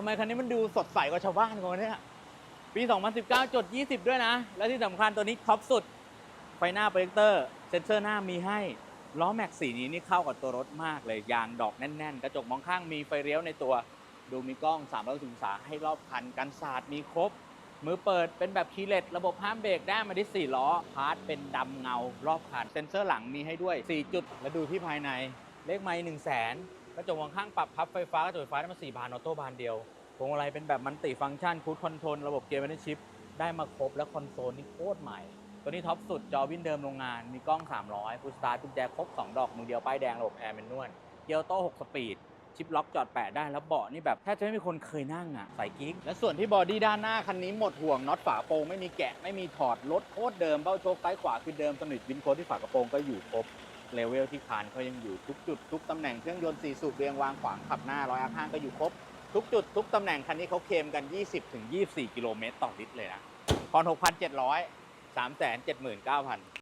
ำไมคันนี้มันดูสดใสกว่าชาวบ้านเขาเนี่ยปี 2019 จด 20 ด้วยนะ และที่สำคัญตัวนี้ท็อปสุด ไฟหน้าโปรเจคเตอร์ เซนเซอร์หน้ามีให้ ล้อแม็กสีนี้นี่เข้ากับตัวรถมากเลย ยางดอกแน่น ๆ กระจกมองข้างมีไฟเลี้ยวในตัว ดูมีกล้อง3 6 0องศาให้รอบคัน กันศาสาดมีครบ มือเปิดเป็นแบบคีเลสระบบห้ามเบรกได้มาที่ 4 ล้อ พาร์ทเป็นดำเงารอบคัน เซ็นเซอร์หลังมีให้ด้วย 4 จุด แล้วดูที่ภายใน เลขไม้1 0 0 0 0แสน กระจกมองข้างปรับพับไฟฟ้ากระจกไฟฟ้าได้มา4บานออโต้บานเดียวพวงมาลัยเป็นแบบมันติฟังก์ชันคูดคอนโทรลระบบเกียร์แมนชิพได้มาครบแล้วคอนโซลนี่โคตรใหม่ ตัวนี้ท็อปสุดจอวินเดิมโรงงานมีกล้อง 300พุชสตาร์ทกุญแจครบ 2 ดอกมือเดียวป้ายแดงระบบแอร์แมนนวลเกียร์โต้6สปีดชิปล็อกจอดแปะได้แล้วเบาะนี่แบบแทบจะไม่มีคนเคยนั่งอะใส่กิ๊กและส่วนที่บอดี้ด้านหน้าคันนี้หมดห่วงน็อตฝาโปรงไม่มีแกะไม่มีถอดรถโคตรเดิมเบ้าโชคซ้ายขวาคือเดิมสนิทวินโคที่ฝากระโปรงก็อยู่ครบ เลเวลที่คานเขายังอยู่ทุกจุดทุกตำแหน่งเครื่องยนต์สี่สูบเรียงวางขวางขับหน้าร้อยอาข้างก็อยู่ครบ ทุกจุดทุกตำแหน่งคันนี้เขาเคลมกัน 20ถึง24 กิโลเมตรต่อลิตรเลยนะผ่อน6,700 379,000